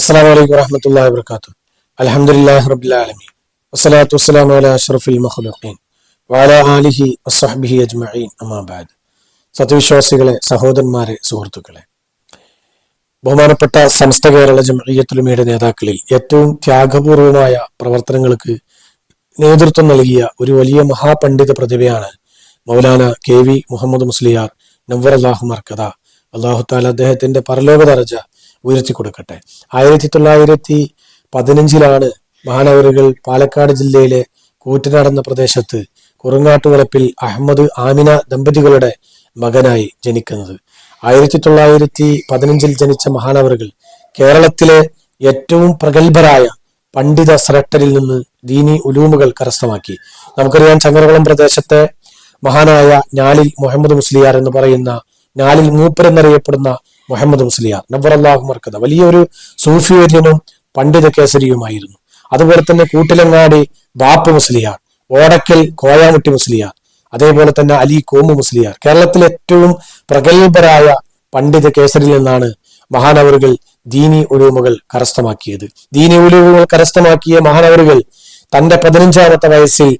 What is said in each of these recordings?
അസ്സാം വലൈക്കും വറഹമത്തല്ലാ വാത്തു അലഹമുല്ലാ റബിലാലമി വസ്സലാത്തു വസ്സലാം അല അഷ്റഫിൽ മഹ്ലുഖീൻ വാല ആലിഹി വസ്ഹബിഹി അജ്മഈൻ. അമാബാദ് സത്യവിശ്വാസികളെ സഹോദരന്മാരെ സുഹൃത്തുക്കളെ. ബഹുമാനപ്പെട്ട സമസ്ത കേരള ജമീയത്തുലമയുടെ നേതാക്കളിൽ ഏറ്റവും ത്യാഗപൂർവമായ പ്രവർത്തനങ്ങൾക്ക് നേതൃത്വം നൽകിയ ഒരു വലിയ മഹാപണ്ഡിത പ്രതിഭയാണ് മൗലാന കെ വി മുഹമ്മദ് മുസ്ലിയാർ നവർ അള്ളാഹു മർക്കഥ അള്ളാഹു അദ്ദേഹത്തിന്റെ പരലോക ദർജ ഉയർത്തി കൊടുക്കട്ടെ. ആയിരത്തി തൊള്ളായിരത്തി പതിനഞ്ചിലാണ് മഹാനഗറുകൾ പാലക്കാട് ജില്ലയിലെ കൂറ്റനാടെന്ന പ്രദേശത്ത് കുറുങ്ങാട്ടുവളപ്പിൽ അഹമ്മദ് ആമിന ദമ്പതികളുടെ മകനായി ജനിക്കുന്നത്. ആയിരത്തി തൊള്ളായിരത്തി പതിനഞ്ചിൽ ജനിച്ച മഹാനവറുകൾ കേരളത്തിലെ ഏറ്റവും പ്രഗത്ഭരായ പണ്ഡിത സ്രട്ടരിൽ നിന്ന് ദീനി ഉലൂമുകൾ കരസ്ഥമാക്കി. നമുക്കറിയാം ചങ്ങരകുളം പ്രദേശത്തെ മഹാനായ ഞാലിൽ മുഹമ്മദ് മുസ്ലിയാർ എന്ന് പറയുന്ന ഞാലിൽ മൂപ്പർ എന്നറിയപ്പെടുന്ന മുഹമ്മദ് മുസ്ലിയാർ നബ്ബർ അള്ളാഹു മർക്കത വലിയൊരു സൂഫിയേര്യനും പണ്ഡിത കേസരിയുമായിരുന്നു. അതുപോലെ തന്നെ കൂട്ടിലങ്ങാടി ബാപ്പ് മുസ്ലിയാർ ഓടക്കൽ കോയാമുട്ടി മുസ്ലിയാർ അതേപോലെ തന്നെ അലി കോമു മുസ്ലിയാർ കേരളത്തിലെ ഏറ്റവും പ്രഗത്ഭരായ പണ്ഡിത കേസരിൽ നിന്നാണ് മഹാനവറുകൾ ദീനി ഉലൂമുകൾ കരസ്ഥമാക്കിയത്. ദീനി ഉലൂമുകൾ കരസ്ഥമാക്കിയ മഹാനവറുകൾ തന്റെ പതിനഞ്ചാമത്തെ വയസ്സിൽ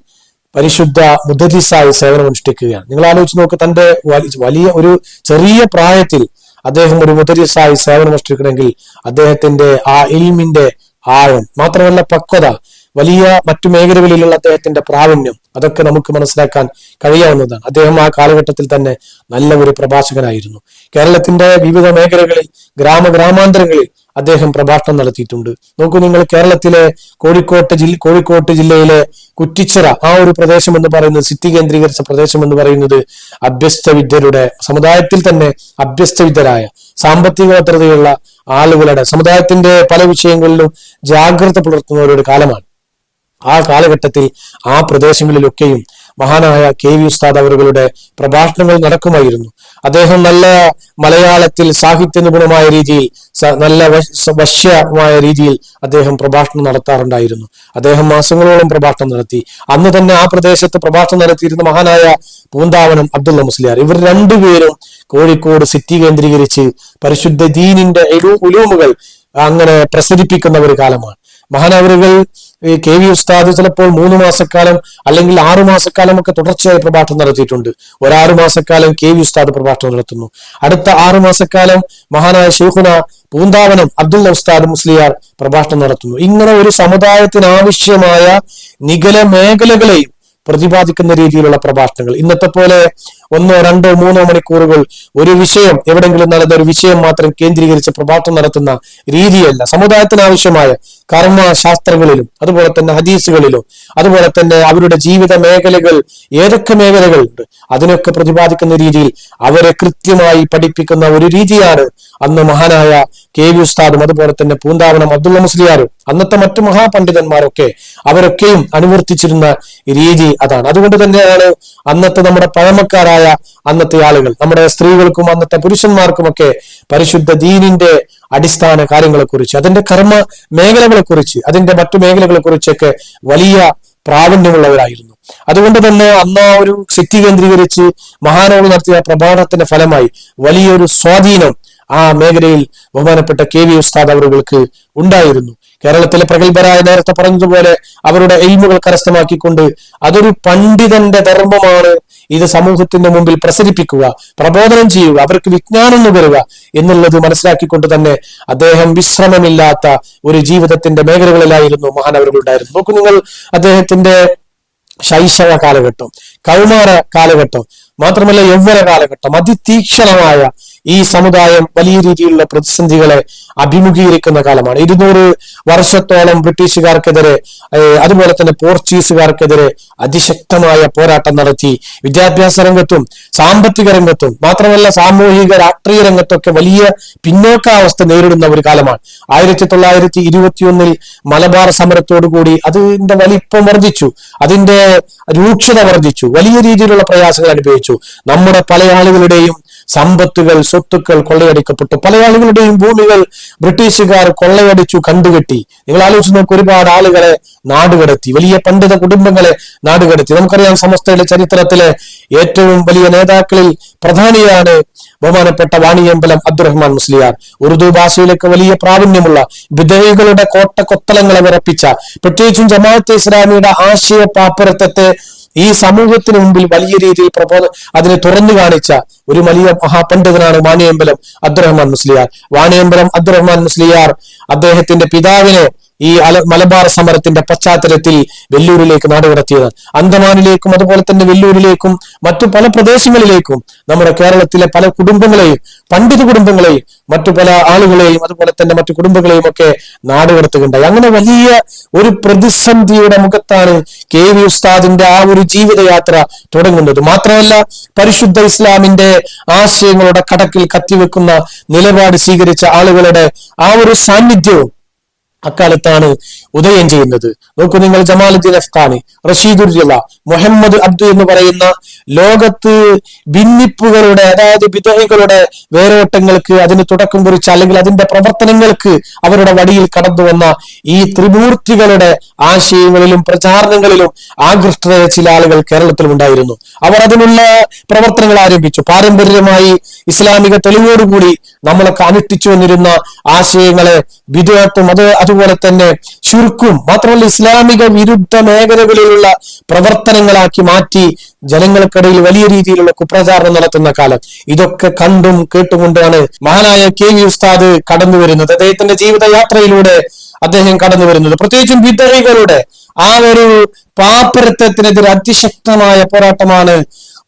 പരിശുദ്ധ മുദരിസായി സേവനം അനുഷ്ഠിക്കുകയാണ് നിങ്ങൾ ആലോചിച്ച് നോക്ക് തന്റെ വലിയ ഒരു ചെറിയ പ്രായത്തിൽ അദ്ദേഹം ഒരു മുദരിസായി സേവനമനുഷ്ഠിക്കണമെങ്കിൽ അദ്ദേഹത്തിന്റെ ആ ഇൽമിന്റെ ആഴം മാത്രമല്ല പക്വത വലിയ മറ്റു മേഖലകളിലുള്ള അദ്ദേഹത്തിന്റെ പ്രാവീണ്യം അതൊക്കെ നമുക്ക് മനസ്സിലാക്കാൻ കഴിയാവുന്നതാണ്. അദ്ദേഹം ആ കാലഘട്ടത്തിൽ തന്നെ നല്ല ഒരു പ്രഭാഷകനായിരുന്നു. കേരളത്തിന്റെ വിവിധ മേഖലകളിൽ ഗ്രാമ ഗ്രാമാന്തരങ്ങളിൽ അദ്ദേഹം പ്രഭാഷണം നടത്തിയിട്ടുണ്ട്. നോക്കൂ നിങ്ങൾ കേരളത്തിലെ കോഴിക്കോട്ട് ജില്ല കോഴിക്കോട്ട് ജില്ലയിലെ കുറ്റിച്ചിറ ആ ഒരു പ്രദേശം എന്ന് പറയുന്നത് സിറ്റി കേന്ദ്രീകരിച്ച പ്രദേശം എന്ന് പറയുന്നത് അഭ്യസ്ത വിദ്യരുടെ സമുദായത്തിൽ തന്നെ അഭ്യസ്ത വിദ്യരായ സാമ്പത്തിക ഭദ്രതയുള്ള ആളുകളുടെ സമുദായത്തിന്റെ പല വിഷയങ്ങളിലും ജാഗ്രത പുലർത്തുന്നവരുടെ കാലമാണ്. ആ കാലഘട്ടത്തിൽ ആ പ്രദേശങ്ങളിലൊക്കെയും മഹാനായ കെ വി ഉസ്താദ് അവരുടെ പ്രഭാഷണങ്ങൾ നടക്കുമായിരുന്നു. അദ്ദേഹം നല്ല മലയാളത്തിൽ സാഹിത്യ നിപുണമായ രീതിയിൽ നല്ല വശ്യമായ രീതിയിൽ അദ്ദേഹം പ്രഭാഷണം നടത്താറുണ്ടായിരുന്നു. അദ്ദേഹം മാസങ്ങളോളം പ്രഭാഷണം നടത്തി. അന്ന് തന്നെ ആ പ്രദേശത്ത് പ്രഭാഷണം നടത്തിയിരുന്ന മഹാനായ പൂന്താവനം അബ്ദുള്ള മുസ്ലിയാർ. ഇവർ രണ്ടുപേരും കോഴിക്കോട് സിറ്റി കേന്ദ്രീകരിച്ച് പരിശുദ്ധ ദീനിന്റെ ഉലൂമുകൾ അങ്ങനെ പ്രസരിപ്പിക്കുന്ന ഒരു കാലമാണ്. മഹാനവറുകൾ ഈ കെ വി ഉസ്താദ് ചിലപ്പോൾ മൂന്ന് മാസക്കാലം അല്ലെങ്കിൽ ആറു മാസക്കാലം ഒക്കെ തുടർച്ചയായി പ്രഭാഷണം നടത്തിയിട്ടുണ്ട്. ഒരാറു മാസക്കാലം കെ വി ഉസ്താദ് പ്രഭാഷണം നടത്തുന്നു. അടുത്ത ആറു മാസക്കാലം മഹാനായ ഷെയ്ഖുന പൂന്താവനം അബ്ദുള്ള ഉസ്താദ് മുസ്ലിയാർ പ്രഭാഷണം നടത്തുന്നു. ഇങ്ങനെ ഒരു സമുദായത്തിന് ആവശ്യമായ നികല മേഖലകളെയും പ്രതിപാദിക്കുന്ന രീതിയിലുള്ള പ്രഭാഷണങ്ങൾ. ഇന്നത്തെ പോലെ ഒന്നോ രണ്ടോ മൂന്നോ മണിക്കൂറുകൾ ഒരു വിഷയം എവിടെങ്കിലും നടന്ന ഒരു വിഷയം മാത്രം കേന്ദ്രീകരിച്ച് പ്രഭാഷണം നടത്തുന്ന രീതിയല്ല. സമുദായത്തിന് ആവശ്യമായ കർമ്മശാസ്ത്രങ്ങളിലും അതുപോലെ തന്നെ ഹദീസുകളിലും അതുപോലെ തന്നെ അവരുടെ ജീവിത മേഖലകൾ ഏതൊക്കെ മേഖലകളുണ്ട് അതിനൊക്കെ പ്രതിപാദിക്കുന്ന രീതിയിൽ അവരെ കൃത്യമായി പഠിപ്പിക്കുന്ന ഒരു രീതിയാണ് അന്ന് മഹാനായ കെ വി ഉസ്താദും അതുപോലെ തന്നെ പൂന്താവനം അബ്ദുള്ള മുസ്ലിയാരും അന്നത്തെ മറ്റു മഹാപണ്ഡിതന്മാരൊക്കെ അവരൊക്കെയും അനുവർത്തിച്ചിരുന്ന രീതി അതാണ്. അതുകൊണ്ട് തന്നെയാണ് അന്നത്തെ നമ്മുടെ പഴമക്കാരായ അന്നത്തെ ആളുകൾ നമ്മുടെ സ്ത്രീകൾക്കും അന്നത്തെ പുരുഷന്മാർക്കുമൊക്കെ പരിശുദ്ധ ദീനിന്റെ അടിസ്ഥാന കാര്യങ്ങളെ കുറിച്ച് അതിന്റെ കർമ്മ മേഖലകളെ കുറിച്ച് അതിന്റെ മറ്റു മേഖലകളെ കുറിച്ചൊക്കെ വലിയ പ്രാവീണ്യമുള്ളവരായിരുന്നു. അതുകൊണ്ട് തന്നെ അന്ന് ആ ഒരു സിറ്റി കേന്ദ്രീകരിച്ച് മഹാനവൾ നടത്തിയ പ്രഭാഷണത്തിന്റെ ഫലമായി വലിയൊരു സ്വാധീനം ആ മേഖലയിൽ ബഹുമാനപ്പെട്ട കെ വി ഉസ്താദ് അവറുകൾക്ക് ഉണ്ടായിരുന്നു. കേരളത്തിലെ പ്രഗത്ഭരായ നേരത്തെ പറഞ്ഞതുപോലെ അവരുടെ എയിമുകൾ കരസ്ഥമാക്കിക്കൊണ്ട് അതൊരു പണ്ഡിതന്റെ ധർമ്മമാണ് ഇത് സമൂഹത്തിന്റെ മുമ്പിൽ പ്രസരിപ്പിക്കുക പ്രബോധനം ചെയ്യുക അവർക്ക് വിജ്ഞാനം നുകരുക എന്നുള്ളത് മനസ്സിലാക്കിക്കൊണ്ട് തന്നെ അദ്ദേഹം വിശ്രമമില്ലാത്ത ഒരു ജീവിതത്തിന്റെ മേഖലകളിലായിരുന്നു മഹാനവറുകളുണ്ടായിരുന്നു നോക്കൂ നിങ്ങൾ അദ്ദേഹത്തിന്റെ ശൈശവ കാലഘട്ടം കൗമാര കാലഘട്ടം മാത്രമല്ല യൗവന കാലഘട്ടം അതിതീക്ഷണമായ ഈ സമുദായം വലിയ രീതിയിലുള്ള പ്രതിസന്ധികളെ അഭിമുഖീകരിക്കുന്ന കാലമാണ്. ഇരുന്നൂറ് വർഷത്തോളം ബ്രിട്ടീഷുകാർക്കെതിരെ അതുപോലെ തന്നെ പോർച്ചുഗീസുകാർക്കെതിരെ അതിശക്തമായ പോരാട്ടം നടത്തി. വിദ്യാഭ്യാസ രംഗത്തും സാമ്പത്തിക രംഗത്തും മാത്രമല്ല സാമൂഹിക രാഷ്ട്രീയ രംഗത്തൊക്കെ വലിയ പിന്നോക്കാവസ്ഥ നേരിടുന്ന ഒരു കാലമാണ്. ആയിരത്തി തൊള്ളായിരത്തി ഇരുപത്തിയൊന്നിൽ മലബാർ സമരത്തോടുകൂടി അതിന്റെ വലിപ്പം വർദ്ധിച്ചു. അതിന്റെ രൂക്ഷത വർദ്ധിച്ചു. വലിയ രീതിയിലുള്ള പ്രയാസങ്ങൾ അനുഭവിച്ചു. നമ്മുടെ പല ആളുകളുടെയും സമ്പത്തുകൾ സ്വത്തുക്കൾ കൊള്ളയടിക്കപ്പെട്ടു. പല ആളുകളുടെയും ഭൂമികൾ ബ്രിട്ടീഷുകാർ കൊള്ളയടിച്ചു കണ്ടുകെട്ടി. നിങ്ങൾ ആലോചിച്ച് നോക്ക് ഒരുപാട് ആളുകളെ നാടുകടത്തി. വലിയ പണ്ഡിത കുടുംബങ്ങളെ നാടുകടത്തി. നമുക്കറിയാം സമസ്തയുടെ ചരിത്രത്തിലെ ഏറ്റവും വലിയ നേതാക്കളിൽ പ്രധാനിയാണ് ബഹുമാനപ്പെട്ട വാണിയമ്പലം അബ്ദുറഹ്മാൻ മുസ്ലിയാർ. ഉറുദു ഭാഷയിലൊക്കെ വലിയ പ്രാവീണ്യമുള്ള വിധേയികളുടെ കോട്ട കൊത്തളങ്ങളെ വിറപ്പിച്ച പ്രത്യേകിച്ചും ജമാഅത്തെ ഇസ്ലാമിയുടെ ആശയ പാപ്പരത്വത്തെ ഈ സമൂഹത്തിന് മുമ്പിൽ വലിയ രീതിയിൽ പ്രബോധ അതിനെ തുറന്നു കാണിച്ച ഒരു വലിയ മഹാപണ്ഡിതനാണ് വാണിയമ്പലം അബ്ദുറഹ്മാൻ മുസ്ലിയാർ. വാണിയമ്പലം അബ്ദുറഹ്മാൻ മുസ്ലിയാർ അദ്ദേഹത്തിന്റെ പിതാവിനെ ഈ മലബാർ സമരത്തിന്റെ പശ്ചാത്തലത്തിൽ വെല്ലൂരിലേക്ക് നാടുകടത്തിയത്. അന്തമാനിലേക്കും അതുപോലെ തന്നെ വെല്ലൂരിലേക്കും മറ്റു പല പ്രദേശങ്ങളിലേക്കും നമ്മുടെ കേരളത്തിലെ പല കുടുംബങ്ങളെയും പണ്ഡിത കുടുംബങ്ങളെയും മറ്റു പല ആളുകളെയും അതുപോലെ തന്നെ മറ്റു കുടുംബങ്ങളെയും ഒക്കെ നാടുകടത്തുകയുണ്ടായി. അങ്ങനെ വലിയ ഒരു പ്രതിസന്ധിയുടെ മുഖത്താണ് കെ വി ഉസ്താദിന്റെ ആ ഒരു ജീവിതയാത്ര തുടങ്ങുന്നത്. മാത്രമല്ല പരിശുദ്ധ ഇസ്ലാമിന്റെ ആശയങ്ങളുടെ കടക്കിൽ കത്തിവെക്കുന്ന നിലപാട് സ്വീകരിച്ച ആളുകളുടെ ആ ഒരു സാന്നിധ്യവും അക്കാലത്താണ് ഉദയം ചെയ്യുന്നത്. നോക്കൂ നിങ്ങൾ ജമാലുദ്ദീൻ അഫ്ഖാനി റഷീദുല്ല മുഹമ്മദ് അബ്ദു എന്ന് പറയുന്ന ലോകത്ത് ഭിന്നിപ്പുകളുടെ അതായത് വിധേഹികളുടെ വേരോട്ടങ്ങൾക്ക് അതിന് തുടക്കം കുറിച്ച അല്ലെങ്കിൽ അതിന്റെ പ്രവർത്തനങ്ങൾക്ക് അവരുടെ വടിയിൽ കടന്നു വന്ന ഈ ത്രിമൂർത്തികളുടെ ആശയങ്ങളിലും പ്രചാരണങ്ങളിലും ആകൃഷ്ടരായ ചില ആളുകൾ കേരളത്തിൽ ഉണ്ടായിരുന്നു. അവർ അതിനുള്ള പ്രവർത്തനങ്ങൾ ആരംഭിച്ചു. പാരമ്പര്യമായി ഇസ്ലാമിക തെളിവോടുകൂടി നമ്മളൊക്കെ അനുഷ്ഠിച്ചു വന്നിരുന്ന ആശയങ്ങളെ വിധേയത്വം അത് അതുപോലെ തന്നെ ചുരുക്കും മാത്രമല്ല ഇസ്ലാമിക വിരുദ്ധ മേഖലകളിലുള്ള പ്രവർത്തനങ്ങളാക്കി മാറ്റി ജനങ്ങൾക്കിടയിൽ വലിയ രീതിയിലുള്ള കുപ്രചാരണം നടത്തുന്ന കാലം. ഇതൊക്കെ കണ്ടും കേട്ടുകൊണ്ടാണ് മഹാനായ കെ വി ഉസ്താദ് കടന്നു വരുന്നത്. അദ്ദേഹത്തിന്റെ ജീവിതയാത്രയിലൂടെ അദ്ദേഹം കടന്നു വരുന്നത്. പ്രത്യേകിച്ചും വിധേയികളുടെ ആ ഒരു പാപ്പരത്വത്തിനെതിരെ അതിശക്തമായ പോരാട്ടമാണ്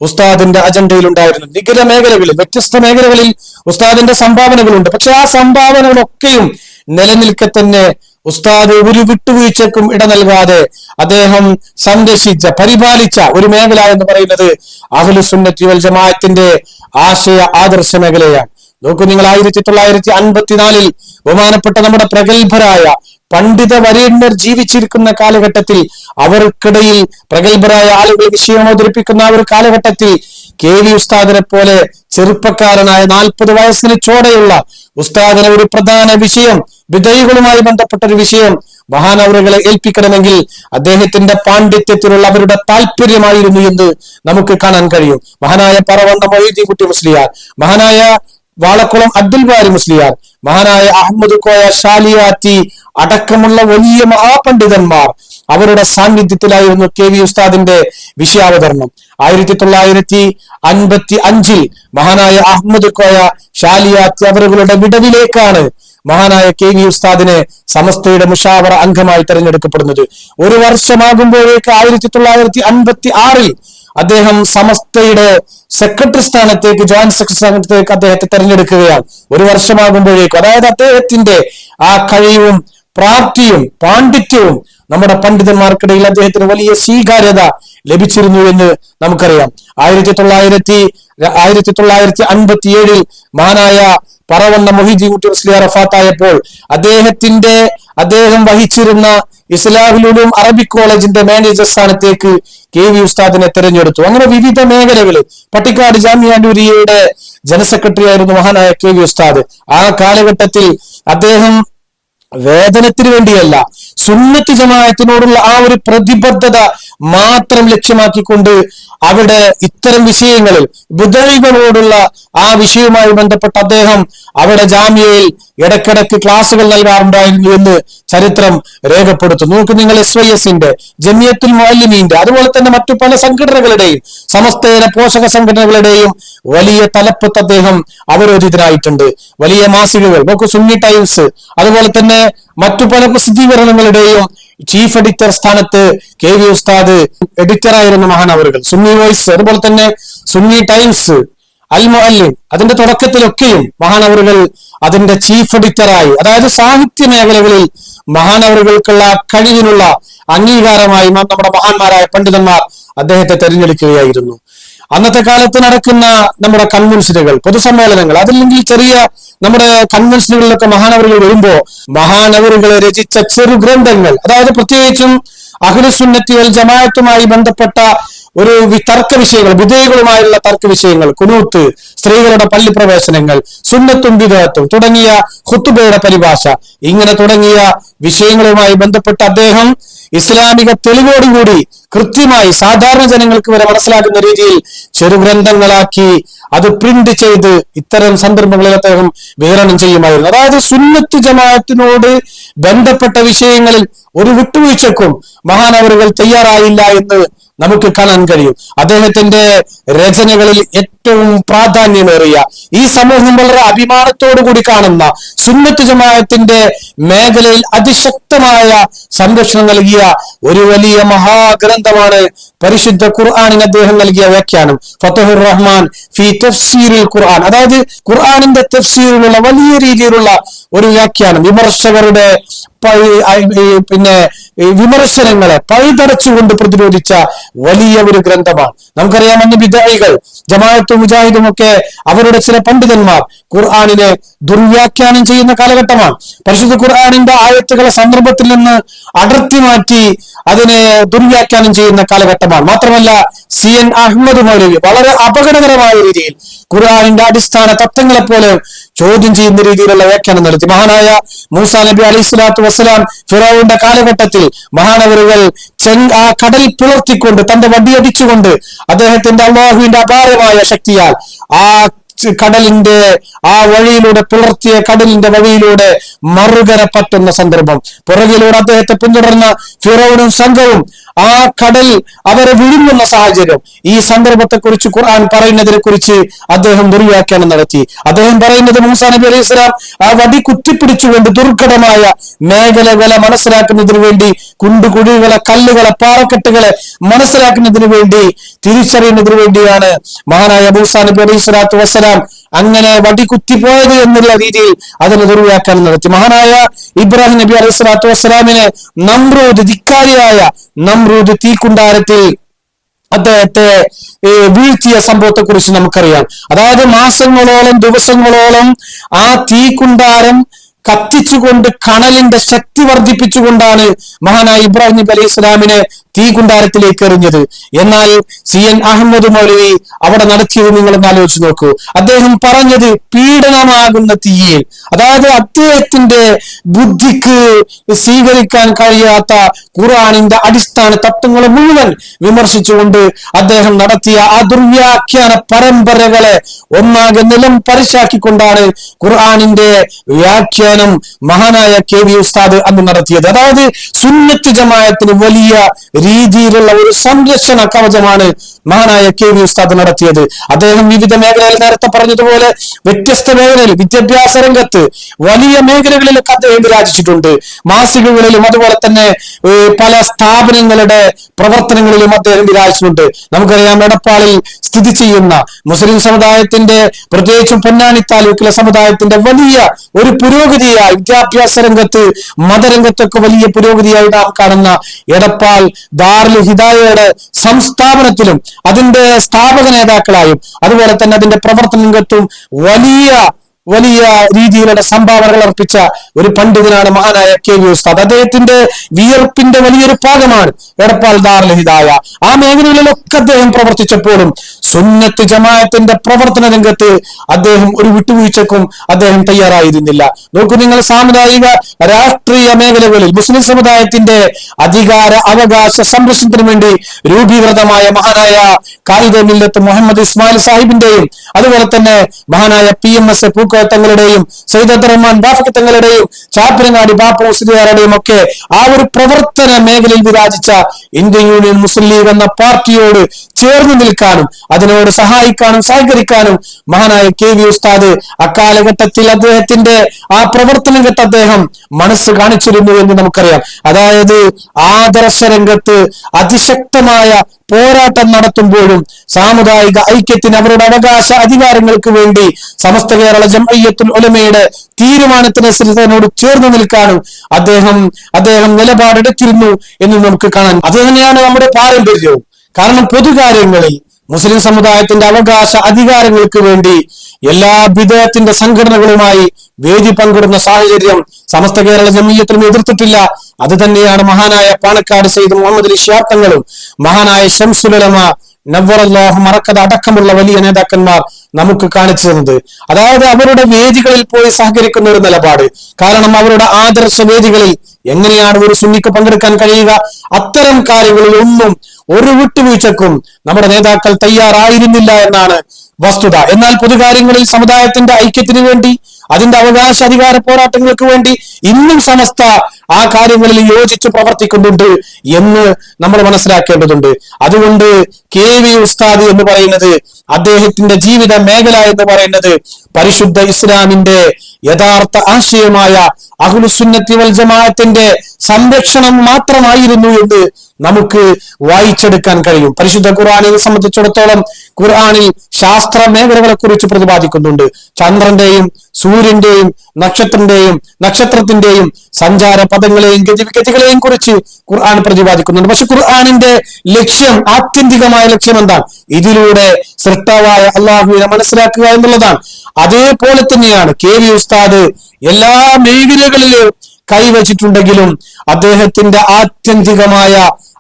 ഉസ്താദിന്റെ അജണ്ടയിൽ ഉണ്ടായിരുന്നു നിഖില മേഖലകളിൽ വ്യത്യസ്ത മേഖലകളിൽ ഉസ്താദിന്റെ സംഭാവനകളുണ്ട്. പക്ഷെ ആ സംഭാവനകളൊക്കെയും നിലനിൽക്കെ തന്നെ ഉസ്താദ് ഒരു വിട്ടുവീഴ്ചക്കും ഇട നൽകാതെ അദ്ദേഹം സംരക്ഷിച്ച പരിപാലിച്ച ഒരു മേഖല എന്ന് പറയുന്നത് അഹ്ലുസുന്നത്തി വൽ ജമാഅത്തിന്റെ ആശയ ആദർശ മേഖലയാണ്. നോക്കൂ നിങ്ങൾ ആയിരത്തി തൊള്ളായിരത്തി അൻപത്തിനാലിൽ ബഹുമാനപ്പെട്ട നമ്മുടെ പ്രഗത്ഭരായ പണ്ഡിത വരേണ്യർ ജീവിച്ചിരിക്കുന്ന കാലഘട്ടത്തിൽ അവർക്കിടയിൽ പ്രഗത്ഭരായ ആളുകൾ വിഷയം അവതരിപ്പിക്കുന്ന ഒരു കാലഘട്ടത്തിൽ കെ വി ഉസ്താദിനെ പോലെ ചെറുപ്പക്കാരനായ നാൽപ്പത് വയസ്സിന് ചോടെയുള്ള ഉസ്താദിനെ ഒരു പ്രധാന വിഷയം വിധേയികളുമായി ബന്ധപ്പെട്ട ഒരു വിഷയം മഹാനവറുകളെ ഏൽപ്പിക്കണമെങ്കിൽ അദ്ദേഹത്തിന്റെ പാണ്ഡിത്യത്തിലുള്ള അവരുടെ താല്പര്യമായിരുന്നു എന്ന് നമുക്ക് കാണാൻ കഴിയും. മഹാനായ പറവണ്ണ മൊയ്തീൻ കുട്ടി മുസ്ലിയാർ മഹാനായ വാളക്കുളം അബ്ദുൽ ബാരി മുസ്ലിയാർ മഹാനായ അഹമ്മദ് കോയ ഷാലിയാത്തി അടക്കമുള്ള വലിയ മഹാപണ്ഡിതന്മാർ അവരുടെ സാന്നിധ്യത്തിലായിരുന്നു കെ വി ഉസ്താദിന്റെ വിഷയാവതരണം. ആയിരത്തി തൊള്ളായിരത്തി അൻപത്തി അഞ്ചിൽ മഹാനായ അഹമ്മദ് കോയ ഷാലിയാത്തി അവരുടെ വിടവിലേക്കാണ് മഹാനായ കെ വി ഉസ്താദിനെ സമസ്തയുടെ മുഷാവറ അംഗമായി തെരഞ്ഞെടുക്കപ്പെടുന്നത്. ഒരു വർഷമാകുമ്പോഴേക്ക് ആയിരത്തി തൊള്ളായിരത്തി അൻപത്തി ആറിൽ അദ്ദേഹം സമസ്തയുടെ സെക്രട്ടറി സ്ഥാനത്തേക്ക് ജോയിന്റ് സെക്രട്ടറി സ്ഥാനത്തേക്ക് അദ്ദേഹത്തെ തെരഞ്ഞെടുക്കുകയാണ്. ഒരു വർഷമാകുമ്പോഴേക്കും അതായത് അദ്ദേഹത്തിന്റെ ആ കഴിവും പ്രാപ്തിയും പാണ്ഡിത്യവും നമ്മുടെ പണ്ഡിതന്മാർക്കിടയിൽ അദ്ദേഹത്തിന് വലിയ സ്വീകാര്യത ലഭിച്ചിരുന്നു എന്ന് നമുക്കറിയാം. ആയിരത്തി തൊള്ളായിരത്തി ആയിരത്തി തൊള്ളായിരത്തി അൻപത്തി ഏഴിൽ മഹാനായ പറവണ്ണ മൊഹിജി കുട്ടി മുസ്ലിം അദ്ദേഹത്തിന്റെ അദ്ദേഹം വഹിച്ചിരുന്ന ഇസ്ലാഹിലും അറബിക് കോളേജിന്റെ മാനേജർ സ്ഥാനത്തേക്ക് കെ വി ഉസ്താദിനെ തെരഞ്ഞെടുത്തു. അങ്ങനെ വിവിധ മേഖലകളിൽ പട്ടിക്കാട് ജാമ്യാൻഡൂരിയയുടെ ജനറൽ സെക്രട്ടറി ആയിരുന്നു മഹാനായ കെ വി ഉസ്താദ്. ആ കാലഘട്ടത്തിൽ അദ്ദേഹം വേതനത്തിന് വേണ്ടിയല്ല സുന്നത്ത് ജമായത്തിനോടുള്ള ആ ഒരു പ്രതിബദ്ധത മാത്രം ലക്ഷ്യമാക്കിക്കൊണ്ട് അവിടെ ഇത്തരം വിഷയങ്ങളിൽ ബുദ്ധൈവനോടുള്ള ആ വിഷയവുമായി ബന്ധപ്പെട്ട് അദ്ദേഹം അവിടെ ജാമ്യയിൽ ഇടക്കിടക്ക് ക്ലാസുകൾ നൽകാറുണ്ടായിരുന്നു എന്ന് ചരിത്രം രേഖപ്പെടുത്തുന്നു. നോക്ക് നിങ്ങൾ എസ് വൈ എസിന്റെ ജമിയത്തുൽ മുഅല്ലിമീന്റെ അതുപോലെ തന്നെ മറ്റു പല സംഘടനകളുടെയും സമസ്തയുടെ പോഷക സംഘടനകളുടെയും വലിയ തലപ്പത്ത് അദ്ദേഹം അവരോധിതരായിട്ടുണ്ട് വലിയ മാസികകൾ നോക്കൂ സുന്നി ടൈംസ് അതുപോലെ തന്നെ മറ്റു പല പ്രസിദ്ധീകരണങ്ങളുടെയും ചീഫ് എഡിറ്റർ സ്ഥാനത്ത് കെ വി ഉസ്താദ് എഡിറ്റർ ആയിരുന്ന മഹാനവറുകൾ സുന്നി വോയിസ് അതുപോലെ തന്നെ സുന്നി ടൈംസ് അൽ മുഅല്ലിം അതിന്റെ തുടക്കത്തിലൊക്കെയും മഹാനവറുകൾ അതിന്റെ ചീഫ് എഡിറ്ററായി അതായത് സാഹിത്യ മേഖലകളിൽ മഹാനവറുകൾക്കുള്ള കഴിവിനുള്ള അംഗീകാരമായി നമ്മുടെ മഹാന്മാരായ പണ്ഡിതന്മാർ അദ്ദേഹത്തെ തെരഞ്ഞെടുക്കുകയായിരുന്നു. അന്നത്തെ കാലത്ത് നടക്കുന്ന നമ്മുടെ കൺവെൻഷനുകൾ പൊതുസമ്മേളനങ്ങൾ അതല്ലെങ്കിൽ ചെറിയ നമ്മുടെ കൺവെൻഷനുകളിലൊക്കെ മഹാനവറുകൾ വരുമ്പോ മഹാനവറുകൾ രചിച്ച ചെറു ഗ്രന്ഥങ്ങൾ അതായത് പ്രത്യേകിച്ചും അഖിലുസുന്നത്തി വൽ ജമാഅത്തുമായി ബന്ധപ്പെട്ട ഒരു തർക്ക വിഷയങ്ങൾ വിധേയകളുമായുള്ള തർക്ക വിഷയങ്ങൾ കുനൂത്ത് സ്ത്രീകളുടെ പള്ളി പ്രവേശനങ്ങൾ സുന്നത്തും വിധേയത്വം തുടങ്ങിയ ഹുത്തുബയുടെ പരിഭാഷ. ഇങ്ങനെ തുടങ്ങിയ വിഷയങ്ങളുമായി ബന്ധപ്പെട്ട് അദ്ദേഹം ഇസ്ലാമിക തെളിവോടുകൂടി കൃത്യമായി സാധാരണ ജനങ്ങൾക്ക് വരെ മനസ്സിലാക്കുന്ന രീതിയിൽ ചെറുഗ്രന്ഥങ്ങളാക്കി അത് പ്രിന്റ് ചെയ്ത് ഇത്തരം സന്ദർഭങ്ങളിൽ അദ്ദേഹം വിതരണം ചെയ്യുമായിരുന്നു. അതായത് സുന്നത്ത് ജമാഅത്തിനോട് ബന്ധപ്പെട്ട വിഷയങ്ങളിൽ ഒരു വിട്ടുവീഴ്ചക്കും മഹാനവറുകൾ തയ്യാറായില്ല എന്ന് നമുക്ക് കാണാൻ കഴിയും. അദ്ദേഹത്തിന്റെ രചനകളിൽ ഏറ്റവും പ്രാധാന്യമേറിയ ഈ സമൂഹം വളരെ അഭിമാനത്തോടു കൂടി കാണുന്ന സുന്നത്ത് ജമാഅത്തിന്റെ മേഖലയിൽ അതിശക്തമായ സംരക്ഷണം നൽകിയ ഒരു വലിയ മഹാഗ്രന്ഥമാണ് പരിശുദ്ധ ഖുർആാനിന് അദ്ദേഹം നൽകിയ വ്യാഖ്യാനം. ഫത്തഹുർ റഹ്മാൻ ഫി തഫ്സീറിൽ ഖുർആൻ. അതായത് ഖുർആാനിന്റെ തഫ്സീറിലുള്ള വലിയ രീതിയിലുള്ള ഒരു വ്യാഖ്യാനം. വിമർശകരുടെ പിന്നെ വിമർശനങ്ങളെ പഴുതടച്ചുകൊണ്ട് പ്രതിരോധിച്ച വലിയ ഒരു ഗ്രന്ഥമാണ്. നമുക്കറിയാം അന്ന് വിദായികൾ ജമാഅത്തും മുജാഹിദും ഒക്കെ അവരുടെ ചില പണ്ഡിതന്മാർ ഖുർആാനിനെ ദുർവ്യാഖ്യാനം ചെയ്യുന്ന കാലഘട്ടമാണ്. പരിശുദ്ധ ഖുർആാനിന്റെ ആയത്തുകളെ സന്ദർഭത്തിൽ നിന്ന് അടർത്തി മാറ്റി അതിനെ ദുർവ്യാഖ്യാനം ചെയ്യുന്ന കാലഘട്ടമാണ്. മാത്രമല്ല സി എൻ അഹമ്മദ് മൗലവി വളരെ അപകടകരമായ രീതിയിൽ ഖുർആാനിന്റെ അടിസ്ഥാന തത്വങ്ങളെ പോലെ ചോദ്യം ചെയ്യുന്ന രീതിയിലുള്ള വ്യാഖ്യാനം നടത്തി. മഹാനായ മൂസ നബി അലൈഹി സ്വലാത്തു വസ്സലാം ഫിറോവിന്റെ കാലഘട്ടത്തിൽ മഹാനവരുകൾ ചെങ് ആ കടൽ പുലർത്തിക്കൊണ്ട് തന്റെ വടിയടിച്ചുകൊണ്ട് അദ്ദേഹത്തിന്റെ അള്ളാഹുവിന്റെ അപാരമായ ശക്തിയാൽ ആ കടലിന്റെ ആ വഴിയിലൂടെ പുലർത്തിയ കടലിന്റെ വഴിയിലൂടെ മറുകര പറ്റുന്ന സന്ദർഭം. പുറകിലൂടെ അദ്ദേഹത്തെ പിന്തുടർന്ന ഫിറോനും സംഘവും ആ കടൽ അവരെ വിഴുങ്ങുന്ന സാഹചര്യം. ഈ സന്ദർഭത്തെ കുറിച്ച് ഖുർആൻ പറയുന്നതിനെ കുറിച്ച് അദ്ദേഹം ദുർവ്യാഖ്യാനം നടത്തി. അദ്ദേഹം പറയുന്നത് മൂസാ നബി അലൈഹി സ്വലാം ആ വടി കുത്തിപ്പിടിച്ചുകൊണ്ട് ദുർഘടമായ മേഖലകളെ മനസ്സിലാക്കുന്നതിന് വേണ്ടി കുണ്ടുകുഴികളെ കല്ലുകളെ പാറക്കെട്ടുകളെ മനസ്സിലാക്കുന്നതിന് വേണ്ടി തിരിച്ചറിയുന്നതിന് വേണ്ടിയാണ് മഹാനായ മൂസാ നബി അലൈഹി വസ്സലാം അങ്ങനെ വടി കുത്തിപ്പോയത് എന്നുള്ള രീതിയിൽ അതിനെ ദുർവ്യാഖ്യാനം നടത്തി. മഹാനായ ഇബ്രാഹിം നബി അലൈഹി സ്വലാത്തു വസ്സലാമിനെ നമ്രൂദ് ധിക്കാരിയായ നമ്രൂദ് തീക്കുണ്ടാരത്തിൽ അദ്ദേഹത്തെ വീഴ്ത്തിയ സംഭവത്തെ കുറിച്ച് നമുക്കറിയാം. അതായത് മാസങ്ങളോളം ദിവസങ്ങളോളം ആ തീക്കുണ്ടാരം കത്തിച്ചുകൊണ്ട് കണലിന്റെ ശക്തി വർദ്ധിപ്പിച്ചുകൊണ്ടാണ് മഹാനായ ഇബ്രാഹിം നബി അലൈഹി ഇസ്ലാമിനെ തീകുണ്ടാരത്തിലേക്ക് എറിഞ്ഞത്. എന്നാൽ സി എൻ അഹമ്മദ് മൗലവി അവിടെ നടത്തിയത് നിങ്ങളൊന്ന് ആലോചിച്ച് നോക്കൂ. അദ്ദേഹം പറഞ്ഞത് പീഡനമാകുന്ന തീയിൽ. അതായത് അദ്ദേഹത്തിന്റെ ബുദ്ധിക്ക് സ്വീകരിക്കാൻ കഴിയാത്ത ഖുറാനിന്റെ അടിസ്ഥാന തത്വങ്ങളെ മുഴുവൻ വിമർശിച്ചുകൊണ്ട് അദ്ദേഹം നടത്തിയ ആ ദുർവ്യാഖ്യാന പരമ്പരകളെ ഒന്നാകെ നിലം പരിശാക്കിക്കൊണ്ടാണ് ഖുർആാനിന്റെ വ്യാഖ്യാനം മഹാനായ കെ വി ഉസ്താദ് അന്ന് നടത്തിയത്. അതായത് സുന്നത്ത് ജമായത്തിന് വലിയ രീതിയിലുള്ള ഒരു സംരക്ഷണ കവചമാണ് മഹാനായ കെ വി ഉസ്താദ് നടത്തിയത്. അദ്ദേഹം വിവിധ മേഖലയിൽ നേരത്തെ പറഞ്ഞതുപോലെ വ്യത്യസ്ത മേഖലയിൽ വിദ്യാഭ്യാസ രംഗത്ത് വലിയ മേഖലകളിലൊക്കെ അദ്ദേഹം വിരാജിച്ചിട്ടുണ്ട് മാസികകളിലും അതുപോലെ തന്നെ പല സ്ഥാപനങ്ങളുടെ പ്രവർത്തനങ്ങളിലും അദ്ദേഹം വിരാജിച്ചിട്ടുണ്ട്. നമുക്കറിയാം എടപ്പാളിൽ സ്ഥിതി ചെയ്യുന്ന മുസ്ലിം സമുദായത്തിന്റെ പ്രത്യേകിച്ചും പൊന്നാനി താലൂക്കിലെ സമുദായത്തിന്റെ വലിയ ഒരു പുരോഗതിയായി വിദ്യാഭ്യാസ രംഗത്ത് മതരംഗത്തൊക്കെ വലിയ പുരോഗതിയായി നാം കാണുന്ന എടപ്പാൾ ദാറുൽ ഹിദായയുടെ സംസ്ഥാപനത്തിലും അതിന്റെ സ്ഥാപക നേതാക്കളായും അതുപോലെ തന്നെ അതിന്റെ പ്രവർത്തന രംഗത്തും വലിയ വലിയ രീതിയിലുള്ള സംഭാവനകൾ അർപ്പിച്ച ഒരു പണ്ഡിതനാണ് മഹാനായ കെ വി ഉസ്താദ്. അദ്ദേഹത്തിന്റെ വിയർപ്പിന്റെ വലിയൊരു ഭാഗമാണ് എടപ്പാൾ ദാർലഹിതായ ആ മേഖലകളിലൊക്കെ അദ്ദേഹം പ്രവർത്തിച്ചപ്പോഴും സുന്നത്ത് ജമാഅത്തിന്റെ പ്രവർത്തന രംഗത്ത് അദ്ദേഹം ഒരു വിട്ടുവീഴ്ചക്കും അദ്ദേഹം തയ്യാറായിരുന്നില്ല. നോക്കൂ നിങ്ങൾ സാമുദായിക രാഷ്ട്രീയ മേഖലകളിൽ മുസ്ലിം സമുദായത്തിന്റെ അധികാര അവകാശ സംരക്ഷണത്തിന് വേണ്ടി രൂപീകൃതമായ മഹാനായ കായിക മില്ലത്ത് മുഹമ്മദ് ഇസ്മായിൽ സാഹിബിന്റെയും അതുപോലെ തന്നെ മഹാനായ പി എം എസ് പൂക്കോത്തങ്ങളുടെയും സയ്യിദ് അബ്ദുറഹ്മാൻ ബാഫക്ക് തങ്ങളുടെയും ചാപ്പിനങ്ങാടി ബാപ്പ മുസ്ലിയാരുടെയും ഒക്കെ ആ ഒരു പ്രവർത്തന മേഖലയിൽ വിരാജിച്ച ഇന്ത്യൻ യൂണിയൻ മുസ്ലിം ലീഗ് എന്ന പാർട്ടിയോട് ചേർന്ന് നിൽക്കാനും അതിനോട് സഹായിക്കാനും സഹകരിക്കാനും മഹാനായ കെ വി ഉസ്താദ് അക്കാലഘട്ടത്തിൽ അദ്ദേഹത്തിന്റെ ആ പ്രവർത്തനം കെട്ട് അദ്ദേഹം മനസ്സ് കാണിച്ചിരുന്നു എന്ന് നമുക്കറിയാം. അതായത് ആദർശ രംഗത്ത് അതിശക്തമായ പോരാട്ടം നടത്തുമ്പോഴും സാമുദായിക ഐക്യത്തിന് അവരുടെ അവകാശ അധികാരങ്ങൾക്ക് വേണ്ടി സമസ്ത കേരള ജംഅയ്യത്തുൽ ഉലമയുടെ തീരുമാനത്തിനനുസരിച്ചതിനോട് ചേർന്ന് നിൽക്കാനും അദ്ദേഹം അദ്ദേഹം നിലപാടെടുത്തിരുന്നു എന്ന് നമുക്ക് കാണാൻ. അത് തന്നെയാണ് നമ്മുടെ പാരമ്പര്യവും. കാരണം പൊതുകാര്യങ്ങളിൽ മുസ്ലിം സമുദായത്തിന്റെ അവകാശ അധികാരങ്ങൾക്ക് വേണ്ടി എല്ലാ വിധത്തിന്റെ സംഘടനകളുമായി വേദി പങ്കിടുന്ന സാഹചര്യം സമസ്ത കേരള ജമീയത്തിനും എതിർത്തിട്ടില്ല അത് തന്നെയാണ് മഹാനായ പാണക്കാട് സെയ്ദ് മുഹമ്മദ് അലി ഷിയാത്തങ്ങളും മഹാനായ ഷംസുലമ നവറല്ലാഹു മറക്കത അടക്കമുള്ള വലിയ നേതാക്കന്മാർ നമുക്ക് കാണിച്ചു തന്നത്. അതായത് അവരുടെ വേദികളിൽ പോയി സഹകരിക്കുന്ന ഒരു നിലപാട്. കാരണം അവരുടെ ആദർശ വേദികളിൽ എങ്ങനെയാണ് ഒരു സുന്നിക്ക് പങ്കെടുക്കാൻ കഴിയുക? അത്തരം കാര്യങ്ങളിൽ ഒന്നും ഒരു വിട്ടുവീഴ്ചക്കും നമ്മുടെ നേതാക്കൾ തയ്യാറായിരുന്നില്ല എന്നാണ് വസ്തുത. എന്നാൽ പൊതുകാര്യങ്ങളിൽ സമുദായത്തിന്റെ ഐക്യത്തിന് വേണ്ടി അതിന്റെ അവകാശ അധികാര പോരാട്ടങ്ങൾക്ക് വേണ്ടി ഇന്നും സമസ്ത ആ കാര്യങ്ങളിൽ യോജിച്ച് പ്രവർത്തിക്കുന്നുണ്ട് എന്ന് നമ്മൾ മനസ്സിലാക്കേണ്ടതുണ്ട്. അതുകൊണ്ട് കെ വി ഉസ്താദ് എന്ന് പറയുന്നത് അദ്ദേഹത്തിന്റെ ജീവിത മേഖല എന്ന് പറയുന്നത് പരിശുദ്ധ ഇസ്ലാമിന്റെ യഥാർത്ഥ ആശയമായ അഹുലുസുന്നത്തി വൽ ജമാഅത്തിന്റെ സംരക്ഷണം മാത്രമായിരുന്നു എന്ന് നമുക്ക് വായിച്ചെടുക്കാൻ കഴിയും. പരിശുദ്ധ ഖുർആാനിനെ സംബന്ധിച്ചിടത്തോളം ഖുർആാനിൽ ശാസ്ത്ര മേഖലകളെ കുറിച്ച് പ്രതിപാദിക്കുന്നുണ്ട്. ചന്ദ്രന്റെയും സൂര്യന്റെയും നക്ഷത്രന്റെയും നക്ഷത്രത്തിന്റെയും സഞ്ചാര പദങ്ങളെയും ഗതിവിഗതികളെയും കുറിച്ച് ഖുർആൻ പ്രതിപാദിക്കുന്നുണ്ട്. പക്ഷെ ഖുർആാനിന്റെ ലക്ഷ്യം ആത്യന്തികമായ ലക്ഷ്യം എന്താണ്? ഇതിലൂടെ സൃഷ്ടാവായ അള്ളാഹുവിനെ മനസ്സിലാക്കുക എന്നുള്ളതാണ്. അതേപോലെ തന്നെയാണ് കെ വി ഉസ്താദ് എല്ലാ മേഖലകളിലും കൈവച്ചിട്ടുണ്ടെങ്കിലും അദ്ദേഹത്തിന്റെ ആത്യന്തികമായ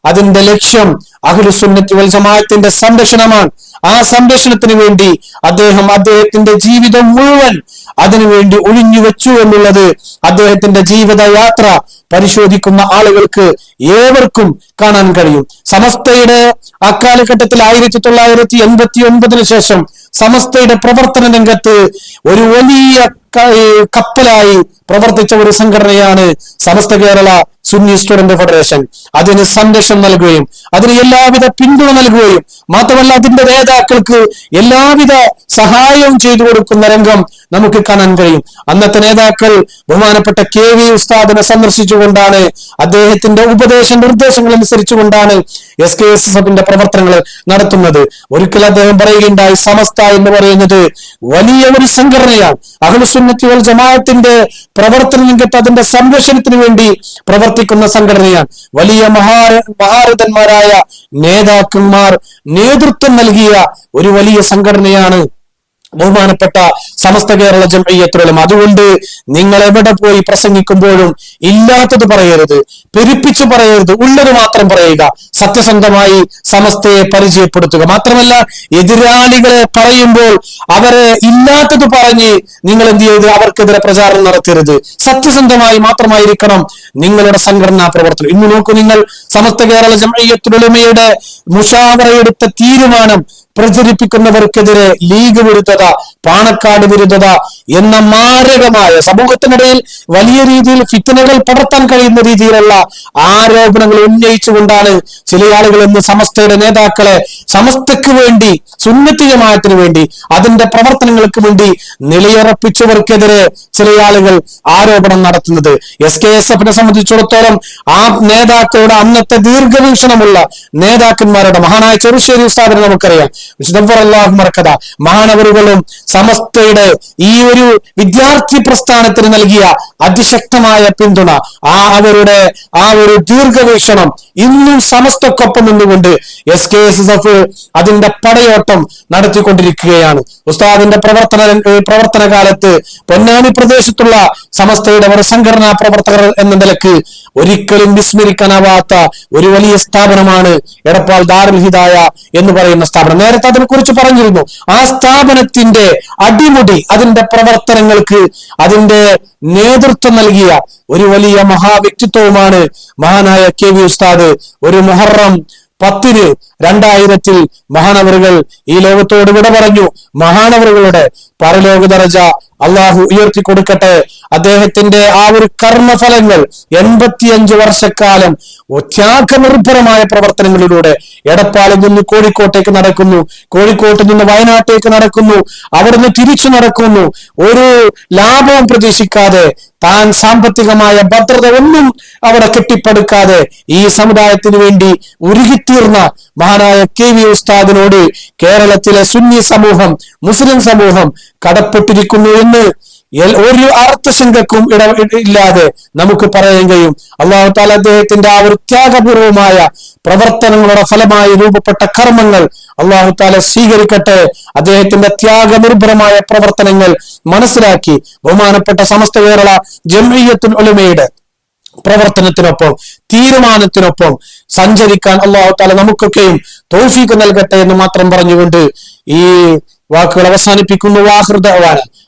അതിന്റെ ലക്ഷ്യം അഖിലുസുന്നത്തി വൽ ജമാഅത്തിന്റെ സംരക്ഷണമാണ്. ആ സംരക്ഷണത്തിന് വേണ്ടി അദ്ദേഹം അദ്ദേഹത്തിന്റെ ജീവിതം മുഴുവൻ അതിനുവേണ്ടി ഒഴിഞ്ഞു വെച്ചു എന്നുള്ളത് അദ്ദേഹത്തിന്റെ ജീവിതയാത്ര പരിശോധിക്കുന്ന ആളുകൾക്ക് ഏവർക്കും കാണാൻ കഴിയും. സമസ്തയുടെ അക്കാലഘട്ടത്തിൽ ആയിരത്തി തൊള്ളായിരത്തി എൺപത്തി ഒൻപതിനു ശേഷം സമസ്തയുടെ പ്രവർത്തന രംഗത്ത് ഒരു വലിയ കപ്പലായി പ്രവർത്തിച്ച ഒരു സംഘടനയാണ് സമസ്ത കേരള. സുന്നി സ്റ്റുഡന്റ് ഫെഡറേഷൻ അതിന് സംരക്ഷണം നൽകുകയും അതിന് എല്ലാവിധ പിന്തുണ നൽകുകയും മാത്രമല്ല അതിന്റെ നേതാക്കൾക്ക് എല്ലാവിധ സഹായവും ചെയ്തു കൊടുക്കുന്ന രംഗം നമുക്ക് കാണാൻ കഴിയും. അന്നത്തെ നേതാക്കൾ ബഹുമാനപ്പെട്ട കെ വി ഉസ്താദിനെ സന്ദർശിച്ചുകൊണ്ടാണ് അദ്ദേഹത്തിന്റെ ഉപദേശ നിർദ്ദേശങ്ങൾ അനുസരിച്ചുകൊണ്ടാണ് എസ് കെ എസ് എസ് എഫിന്റെ പ്രവർത്തനങ്ങൾ നടത്തുന്നത്. ഒരിക്കൽ അദ്ദേഹം പറയുകയുണ്ടായി സമസ്ത എന്ന് പറയുന്നത് വലിയ ഒരു സംഘടനയാണ്. അഹ്ലുസുന്നത്തി വൽ ജമാഅത്തിന്റെ പ്രവർത്തന രംഗത്ത് അതിന്റെ സംരക്ഷണത്തിന് വേണ്ടി പ്രവർത്തിക്കുന്ന സംഘടനയാണ്. വലിയ മഹാ മഹാരഥന്മാരായ നേതാക്കന്മാർ നേതൃത്വം നൽകിയ ഒരു വലിയ സംഘടനയാണ് ബഹുമാനപ്പെട്ട സമസ്ത കേരള ജംഇയ്യത്തുലമ അതുകൊണ്ട് നിങ്ങൾ എവിടെ പോയി പ്രസംഗിക്കുമ്പോഴും ഇല്ലാത്തത് പറയരുത്. പെരുപ്പിച്ചു പറയരുത്. ഉള്ളത് മാത്രം പറയുക. സത്യസന്ധമായി സമസ്തയെ പരിചയപ്പെടുത്തുക. മാത്രമല്ല എതിരാളികളെ പറയുമ്പോൾ അവരെ ഇല്ലാത്തത് പറഞ്ഞ് നിങ്ങൾ എന്ത് ചെയ്ത് അവർക്കെതിരെ പ്രചാരണം നടത്തരുത്. സത്യസന്ധമായി മാത്രമായിരിക്കണം നിങ്ങളുടെ സംഘടനാ പ്രവർത്തനം. ഇന്ന് നോക്കൂ നിങ്ങൾ സമസ്ത കേരള ജംഇയ്യത്തുലമയുടെ മുഷാവറയെടുത്ത തീരുമാനം പ്രചരിപ്പിക്കുന്നവർക്കെതിരെ ലീഗ് വിരുദ്ധത പാണക്കാട് വിരുദ്ധത എന്ന മാരകമായ സമൂഹത്തിനിടയിൽ വലിയ രീതിയിൽ ഫിത്തനകൾ പടർത്താൻ കഴിയുന്ന രീതിയിലുള്ള ആരോപണങ്ങൾ ഉന്നയിച്ചുകൊണ്ടാണ് ചില ആളുകൾ ഇന്ന് സമസ്തയുടെ നേതാക്കളെ സമസ്തയ്ക്ക് വേണ്ടി സുന്നത്തി ജമാഅത്തിന് വേണ്ടി അതിന്റെ പ്രവർത്തനങ്ങൾക്ക് വേണ്ടി നിലയുറപ്പിച്ചവർക്കെതിരെ ചില ആളുകൾ ആരോപണം നടത്തുന്നത്. എസ് കെ എസ് എഫിനെ സംബന്ധിച്ചിടത്തോളം ആ നേതാക്കളുടെ അന്നത്തെ ദീർഘവീക്ഷണമുള്ള നേതാക്കന്മാരുടെ മഹാനായ ചെറുശ്ശേരി സ്ഥാപനം നമുക്കറിയാം. മറക്കഥ. മഹാനവറുകളും സമസ്തയുടെ ഈ ഒരു വിദ്യാർത്ഥി പ്രസ്ഥാനത്തിന് നൽകിയ അതിശക്തമായ പിന്തുണ ആ അവരുടെ ആ ഒരു ദീർഘവീക്ഷണം ഇന്നും സമസ്തക്കൊപ്പം നിന്നുകൊണ്ട് S K S S F അതിന്റെ പടയോട്ടം നടത്തിക്കൊണ്ടിരിക്കുകയാണ്. ഉസ്താദിന്റെ പ്രവർത്തന പ്രവർത്തന കാലത്ത് പൊന്നാനി പ്രദേശത്തുള്ള സമസ്തയുടെ ഒരു സംഘടനാ പ്രവർത്തകർ എന്ന നിലയ്ക്ക് ഒരിക്കലും വിസ്മരിക്കാനാവാത്ത ഒരു വലിയ സ്ഥാപനമാണ് എടപ്പാൾ ദാറുൽ ഹിദായ എന്ന് പറയുന്ന സ്ഥാപനം. നേരത്തെ അതിനെ കുറിച്ച് പറഞ്ഞിരുന്നു. ആ സ്ഥാപനത്തിന്റെ അടിമുടി അതിന്റെ പ്രവർത്തനങ്ങൾക്ക് അതിന്റെ നേതൃത്വം നൽകിയ ഒരു വലിയ മഹാവ്യക്തിത്വവുമാണ് മഹാനായ കെ വി ഉസ്താദ്. ഒരു മുഹറം പത്തിന് രണ്ടായിരത്തിൽ മഹാനവറുകൾ ഈ ലോകത്തോട് വിട പറഞ്ഞു. മഹാനവറുകളുടെ പരലോക ദർജ അള്ളാഹു ഉയർത്തി കൊടുക്കട്ടെ അദ്ദേഹത്തിന്റെ ആ ഒരു കർമ്മഫലങ്ങൾ എൺപത്തിയഞ്ച് വർഷക്കാലം ത്യാഗനിർഭരമായ പ്രവർത്തനങ്ങളിലൂടെ എടപ്പാളിൽ നിന്ന് കോഴിക്കോട്ടേക്ക് നടക്കുന്നു. കോഴിക്കോട്ട് നിന്ന് വയനാട്ടേക്ക് നടക്കുന്നു. അവിടുന്ന് തിരിച്ചു നടക്കുന്നു. ഒരു ലാഭവും പ്രതീക്ഷിക്കാതെ താൻ സാമ്പത്തികമായ ഭദ്രത ഒന്നും അവിടെ കെട്ടിപ്പടുക്കാതെ ഈ സമുദായത്തിന് വേണ്ടി ഉരുകിത്തീർന്ന മഹാനായ കെ വി ഉസ്താദിനോട് കേരളത്തിലെ സുന്നി സമൂഹം മുസ്ലിം സമൂഹം കടപ്പെട്ടിരിക്കുന്നു എന്ന് ഒരു അർത്ഥശങ്കക്കും ഇട ഇല്ലാതെ നമുക്ക് പറയാൻ കഴിയും. അള്ളാഹു താല അദ്ദേഹത്തിന്റെ ആ ഒരു ത്യാഗപൂർവമായ പ്രവർത്തനങ്ങളുടെ ഫലമായി രൂപപ്പെട്ട കർമ്മങ്ങൾ അള്ളാഹു താല സ്വീകരിക്കട്ടെ. അദ്ദേഹത്തിന്റെ ത്യാഗനിർഭരമായ പ്രവർത്തനങ്ങൾ മനസ്സിലാക്കി. ബഹുമാനപ്പെട്ട സമസ്ത കേരള ജംഇയ്യത്തുൽ ഉലമയുടെ പ്രവർത്തനത്തിനൊപ്പം തീരുമാനത്തിനൊപ്പം സഞ്ചരിക്കാൻ അള്ളാഹു താല നമുക്കൊക്കെയും തോഫീക്ക് നൽകട്ടെ എന്ന് മാത്രം പറഞ്ഞുകൊണ്ട് ഈ വാക്കുകൾ അവസാനിപ്പിക്കുന്നു. വാഹൃദ